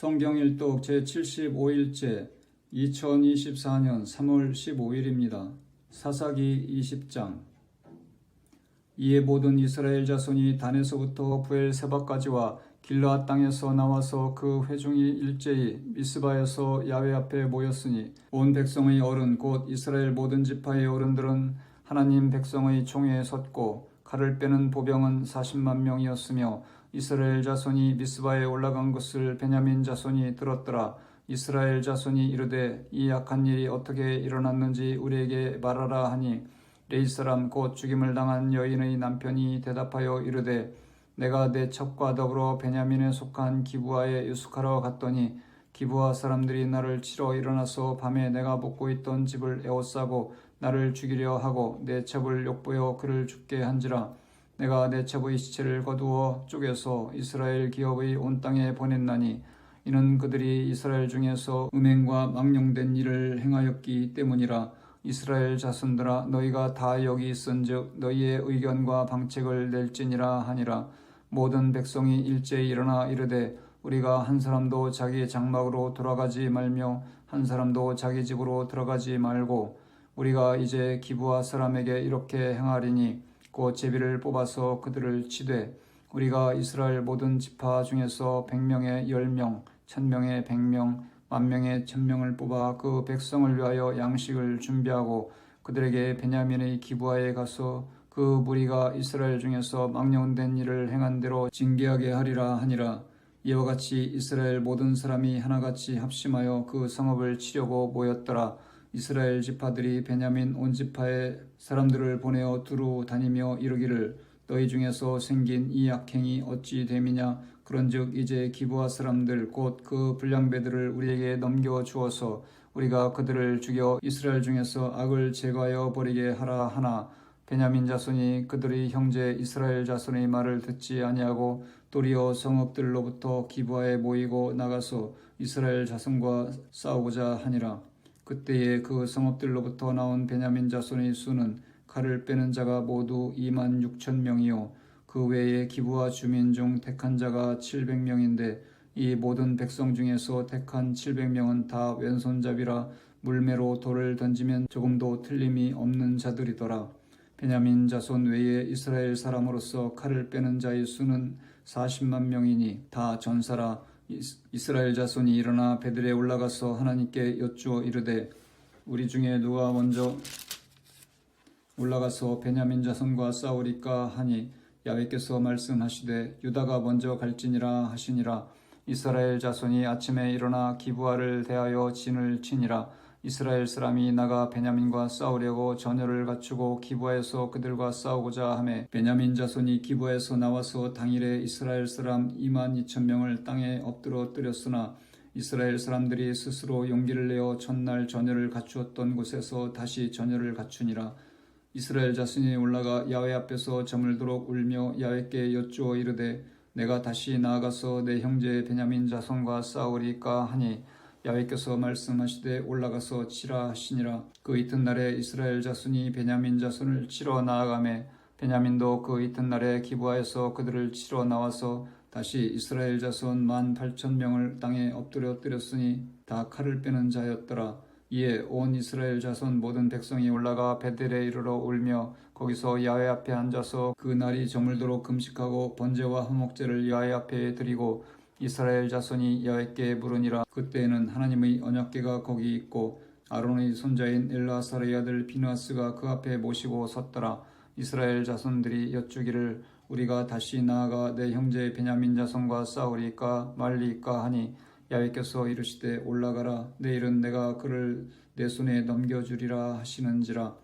성경일독 제75일째 2024년 3월 15일입니다. 사사기 20장 이에 모든 이스라엘 자손이 단에서부터 부엘 세바까지와 길르앗 땅에서 나와서 그 회중이 일제히 미스바에서 야외 앞에 모였으니 온 백성의 어른 곧 이스라엘 모든 지파의 어른들은 하나님 백성의 총에 섰고 칼을 빼는 보병은 40만 명이었으며 이스라엘 자손이 미스바에 올라간 것을 베냐민 자손이 들었더라. 이스라엘 자손이 이르되 이 악한 일이 어떻게 일어났는지 우리에게 말하라 하니 레이 사람 곧 죽임을 당한 여인의 남편이 대답하여 이르되 내가 내 첩과 더불어 베냐민에 속한 기부하에 유숙하러 갔더니 기부하 사람들이 나를 치러 일어나서 밤에 내가 묵고 있던 집을 에워싸고 나를 죽이려 하고 내 첩을 욕보여 그를 죽게 한지라 내가 내 첩의 시체를 거두어 쪼개서 이스라엘 기업의 온 땅에 보냈나니 이는 그들이 이스라엘 중에서 음행과 망령된 일을 행하였기 때문이라 이스라엘 자손들아 너희가 다 여기 있은즉 너희의 의견과 방책을 낼지니라 하니라. 모든 백성이 일제히 일어나 이르되 우리가 한 사람도 자기 장막으로 돌아가지 말며 한 사람도 자기 집으로 들어가지 말고 우리가 이제 기부하 사람에게 이렇게 행하리니 곧 제비를 뽑아서 그들을 치되 우리가 이스라엘 모든 지파 중에서 백명에 열명, 천명에 백명, 만명에 천명을 뽑아 그 백성을 위하여 양식을 준비하고 그들에게 베냐민의 기부하에 가서 그 무리가 이스라엘 중에서 망령된 일을 행한 대로 징계하게 하리라 하니라. 이와 같이 이스라엘 모든 사람이 하나같이 합심하여 그 성읍을 치려고 모였더라 이스라엘 지파들이 베냐민 온 지파의 사람들을 보내어 두루 다니며 이르기를 너희 중에서 생긴 이 악행이 어찌 됨이냐? 그런즉 이제 기부하 사람들 곧 그 불량배들을 우리에게 넘겨 주어서 우리가 그들을 죽여 이스라엘 중에서 악을 제거하여 버리게 하라 하나. 베냐민 자손이 그들의 형제 이스라엘 자손의 말을 듣지 아니하고 도리어 성읍들로부터 기부하에 모이고 나가서 이스라엘 자손과 싸우고자 하니라 그때에 그 성읍들로부터 나온 베냐민 자손의 수는 칼을 빼는 자가 모두 2만 6천 명이요 그 외에 기부와 주민 중 택한 자가 700명인데 이 모든 백성 중에서 택한 700명은 다 왼손잡이라 물매로 돌을 던지면 조금도 틀림이 없는 자들이더라. 베냐민 자손 외에 이스라엘 사람으로서 칼을 빼는 자의 수는 40만 명이니 다 전사라 이스라엘 자손이 일어나 베들에 올라가서 하나님께 여쭈어 이르되 우리 중에 누가 먼저 올라가서 베냐민 자손과 싸우리까 하니 야외께서 말씀하시되 유다가 먼저 갈지니라 하시니라. 이스라엘 자손이 아침에 일어나 기부하를 대하여 진을 치니라 이스라엘 사람이 나가 베냐민과 싸우려고 전열을 갖추고 기부하에서 그들과 싸우고자 하매 베냐민 자손이 기부하에서 나와서 당일에 이스라엘 사람 2만 2천 명을 땅에 엎드러 뜨렸으나 이스라엘 사람들이 스스로 용기를 내어 첫날 전열을 갖추었던 곳에서 다시 전열을 갖추니라. 이스라엘 자손이 올라가 야외 앞에서 저물도록 울며 야외께 여쭈어 이르되 내가 다시 나아가서 내 형제 베냐민 자손과 싸우리까 하니 야외께서 말씀하시되 올라가서 치라 하시니라. 그 이튿날에 이스라엘 자손이 베냐민 자손을 치러 나아가매 베냐민도 그 이튿날에 기부하에서 그들을 치러 나와서 다시 이스라엘 자손 만 팔천 명을 땅에 엎드려 뜨렸으니 다 칼을 빼는 자였더라. 이에 온 이스라엘 자손 모든 백성이 올라가 베델에 이르러 울며 거기서 야외 앞에 앉아서 그 날이 저물도록 금식하고 번제와 화목제를 야외 앞에 드리고 이스라엘 자손이 야외께 물으니라. 그때에는 하나님의 언약궤가 거기 있고 아론의 손자인 엘라사르의 아들 비누아스가 그 앞에 모시고 섰더라. 이스라엘 자손들이 여쭈기를 우리가 다시 나아가 내 형제 베냐민 자손과 싸우리까 말리까 하니 야외께서 이르시되 올라가라. 내일은 내가 그를 내 손에 넘겨주리라 하시는지라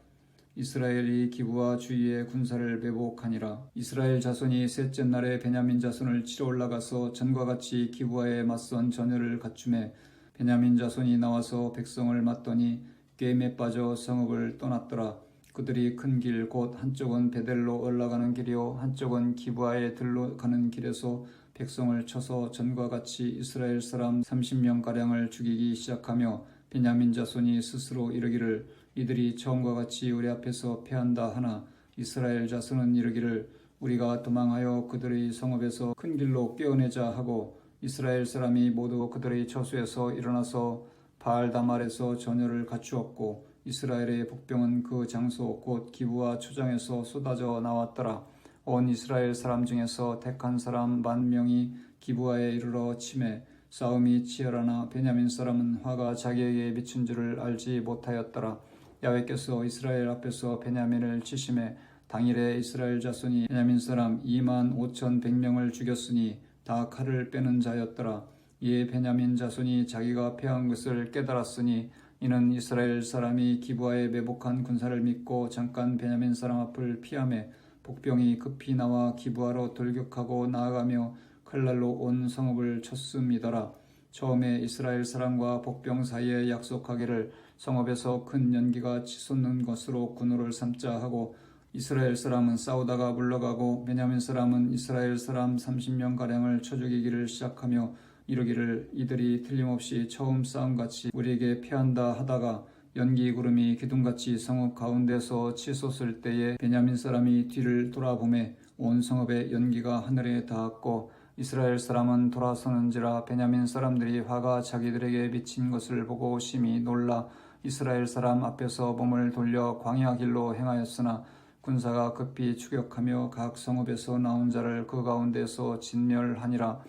이스라엘이 기부와 주위의 군사를 배복하니라. 이스라엘 자손이 셋째 날에 베냐민 자손을 치러 올라가서 전과 같이 기부하에 맞선 전열을 갖춤에 베냐민 자손이 나와서 백성을 맞더니 게임에 빠져 성읍을 떠났더라. 그들이 큰 길 곧 한쪽은 베델로 올라가는 길이요 한쪽은 기부하에 들러 가는 길에서 백성을 쳐서 전과 같이 이스라엘 사람 30명 가량을 죽이기 시작하며 베냐민 자손이 스스로 이르기를 이들이 처음과 같이 우리 앞에서 패한다 하나 이스라엘 자손은 이르기를 우리가 도망하여 그들의 성읍에서 큰 길로 깨어내자 하고 이스라엘 사람이 모두 그들의 처소에서 일어나서 바알다말에서 전열을 갖추었고 이스라엘의 복병은 그 장소 곧 기부와 초장에서 쏟아져 나왔더라. 온 이스라엘 사람 중에서 택한 사람 만 명이 기부하에 이르러 침해 싸움이 치열하나 베냐민 사람은 화가 자기에게 미친 줄을 알지 못하였더라. 야외께서 이스라엘 앞에서 베냐민을 치심해 당일에 이스라엘 자손이 베냐민 사람 2만 5천 100명을 죽였으니 다 칼을 빼는 자였더라. 이에 베냐민 자손이 자기가 패한 것을 깨달았으니 이는 이스라엘 사람이 기부하에 매복한 군사를 믿고 잠깐 베냐민 사람 앞을 피함에 복병이 급히 나와 기부하러 돌격하고 나아가며 칼날로 온 성읍을 쳤음이더라. 처음에 이스라엘 사람과 복병 사이에 약속하기를 성읍에서 큰 연기가 치솟는 것으로 군호를 삼자 하고 이스라엘 사람은 싸우다가 물러가고 베냐민 사람은 이스라엘 사람 30명 가량을 쳐 죽이기를 시작하며 이르기를 이들이 틀림없이 처음 싸움같이 우리에게 패한다 하다가 연기 구름이 기둥같이 성읍 가운데서 치솟을 때에 베냐민 사람이 뒤를 돌아보매 온 성읍의 연기가 하늘에 닿았고 이스라엘 사람은 돌아서는지라 베냐민 사람들이 화가 자기들에게 비친 것을 보고 심히 놀라 이스라엘 사람 앞에서 몸을 돌려 광야 길로 행하였으나 군사가 급히 추격하며 각 성읍에서 나온 자를 그 가운데서 진멸하니라.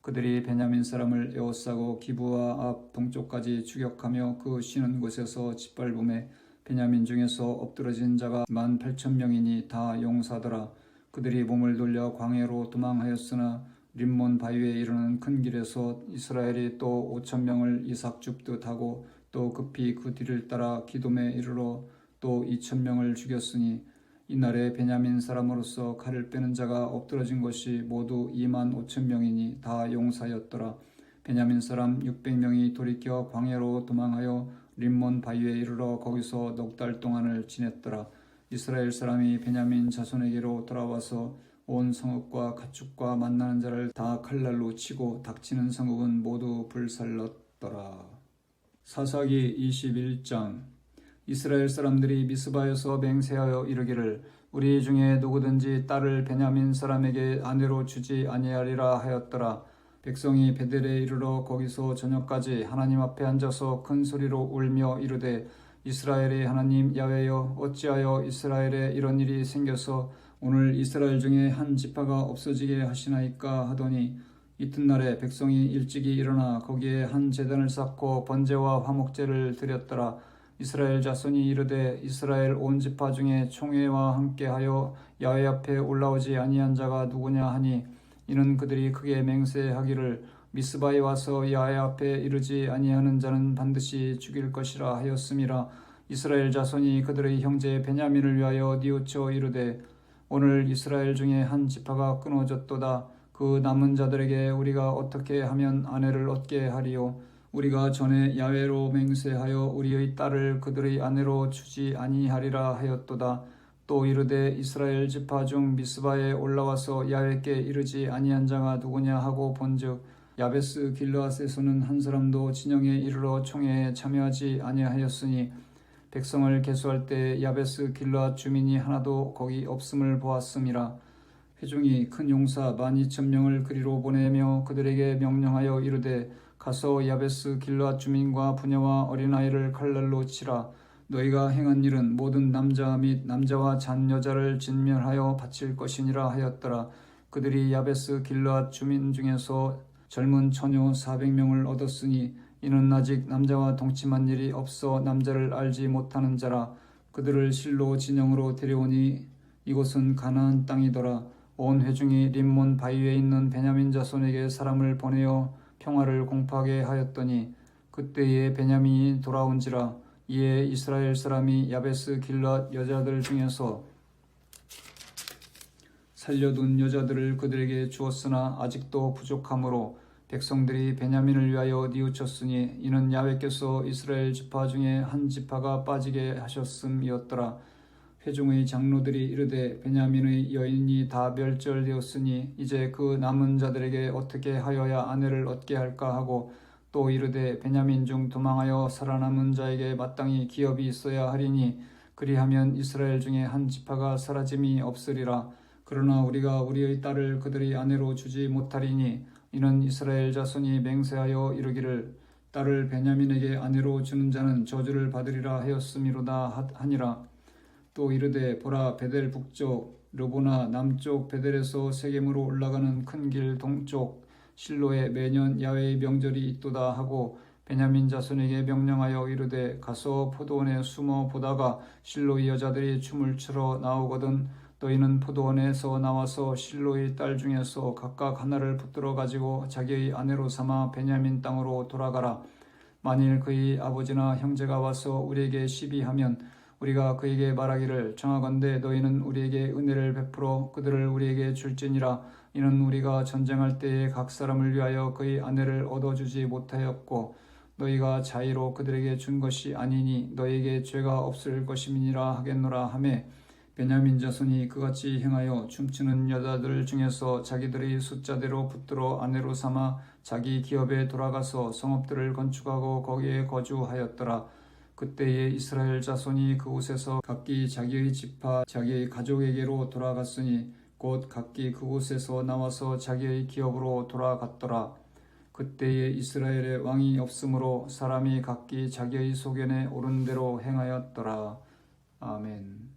그들이 베냐민 사람을 에워싸고 기부와 앞 동쪽까지 추격하며 그 쉬는 곳에서 짓밟음에 베냐민 중에서 엎드러진 자가 만 팔천 명이니 다 용사더라. 그들이 몸을 돌려 광야로 도망하였으나 림몬 바위에 이르는 큰 길에서 이스라엘이 또 오천 명을 이삭 줍듯 하고 또 급히 그 뒤를 따라 기돔에 이르러 또 이천 명을 죽였으니 이날에 베냐민 사람으로서 칼을 빼는 자가 엎드러진 것이 모두 2만 5천 명이니 다 용사였더라. 베냐민 사람 600명이 돌이켜 광야로 도망하여 림몬 바위에 이르러 거기서 넉 달 동안을 지냈더라. 이스라엘 사람이 베냐민 자손에게로 돌아와서 온 성읍과 가축과 만나는 자를 다 칼날로 치고 닥치는 성읍은 모두 불살렀더라. 사사기 21장 이스라엘 사람들이 미스바에서 맹세하여 이르기를 우리 중에 누구든지 딸을 베냐민 사람에게 아내로 주지 아니하리라 하였더라. 백성이 베델에 이르러 거기서 저녁까지 하나님 앞에 앉아서 큰 소리로 울며 이르되 이스라엘의 하나님 야외여 어찌하여 이스라엘에 이런 일이 생겨서 오늘 이스라엘 중에 한 지파가 없어지게 하시나이까 하더니 이튿날에 백성이 일찍이 일어나 거기에 한 제단을 쌓고 번제와 화목제를 드렸더라. 이스라엘 자손이 이르되 이스라엘 온 지파 중에 총회와 함께하여 야외 앞에 올라오지 아니한 자가 누구냐 하니 이는 그들이 크게 맹세하기를 미스바에 와서 야외 앞에 이르지 아니하는 자는 반드시 죽일 것이라 하였음이라 이스라엘 자손이 그들의 형제 베냐민을 위하여 뉘우쳐 이르되 오늘 이스라엘 중에 한 지파가 끊어졌도다 그 남은 자들에게 우리가 어떻게 하면 아내를 얻게 하리요 우리가 전에 야외로 맹세하여 우리의 딸을 그들의 아내로 주지 아니하리라 하였도다. 또 이르되 이스라엘 지파 중 미스바에 올라와서 야외께 이르지 아니한 자가 누구냐 하고 본즉 야베스 길르앗에서는 한 사람도 진영에 이르러 총회에 참여하지 아니하였으니 백성을 계수할 때 야베스 길르앗 주민이 하나도 거기 없음을 보았음이라 회중이 큰 용사 만 이천 명을 그리로 보내며 그들에게 명령하여 이르되 가서 야베스 길르앗 주민과 부녀와 어린아이를 칼날로 치라. 너희가 행한 일은 모든 남자 및 남자와 잔 여자를 진멸하여 바칠 것이니라 하였더라. 그들이 야베스 길르앗 주민 중에서 젊은 처녀 400명을 얻었으니 이는 아직 남자와 동침한 일이 없어 남자를 알지 못하는 자라. 그들을 실로 진영으로 데려오니 이곳은 가나안 땅이더라 온 회중이 림몬 바위에 있는 베냐민 자손에게 사람을 보내어 평화를 공포하게 하였더니 그때에 베냐민이 돌아온지라 이에 이스라엘 사람이 야베스 길랏 여자들 중에서 살려둔 여자들을 그들에게 주었으나 아직도 부족하므로 백성들이 베냐민을 위하여 뉘우쳤으니 이는 야외께서 이스라엘 지파 중에 한 지파가 빠지게 하셨음이었더라. 회중의 장로들이 이르되 베냐민의 여인이 다 멸절되었으니 이제 그 남은 자들에게 어떻게 하여야 아내를 얻게 할까? 하고 또 이르되 베냐민 중 도망하여 살아남은 자에게 마땅히 기업이 있어야 하리니 그리하면 이스라엘 중에 한 지파가 사라짐이 없으리라. 그러나 우리가 우리의 딸을 그들의 아내로 주지 못하리니 이는 이스라엘 자손이 맹세하여 이르기를 딸을 베냐민에게 아내로 주는 자는 저주를 받으리라 하였음이로다 하- 하니라 또 이르되 보라 베델 북쪽 르보나 남쪽 베델에서 세겜으로 올라가는 큰 길 동쪽 실로에 매년 야외의 명절이 있도다 하고 베냐민 자손에게 명령하여 이르되 가서 포도원에 숨어 보다가 실로의 여자들이 춤을 추러 나오거든 너희는 포도원에서 나와서 실로의 딸 중에서 각각 하나를 붙들어 가지고 자기의 아내로 삼아 베냐민 땅으로 돌아가라. 만일 그의 아버지나 형제가 와서 우리에게 시비하면 우리가 그에게 말하기를 정하건대 너희는 우리에게 은혜를 베풀어 그들을 우리에게 줄지니라. 이는 우리가 전쟁할 때에 각 사람을 위하여 그의 아내를 얻어주지 못하였고 너희가 자의로 그들에게 준 것이 아니니 너희에게 죄가 없을 것임이니라 하겠노라 하매 베냐민 자손이 그같이 행하여 춤추는 여자들 중에서 자기들의 숫자대로 붙들어 아내로 삼아 자기 기업에 돌아가서 성읍들을 건축하고 거기에 거주하였더라 그때에 이스라엘 자손이 그곳에서 각기 자기의 지파 자기의 가족에게로 돌아갔으니 곧 각기 그곳에서 나와서 자기의 기업으로 돌아갔더라. 그때에 이스라엘에 왕이 없으므로 사람이 각기 자기의 소견에 오른 대로 행하였더라. 아멘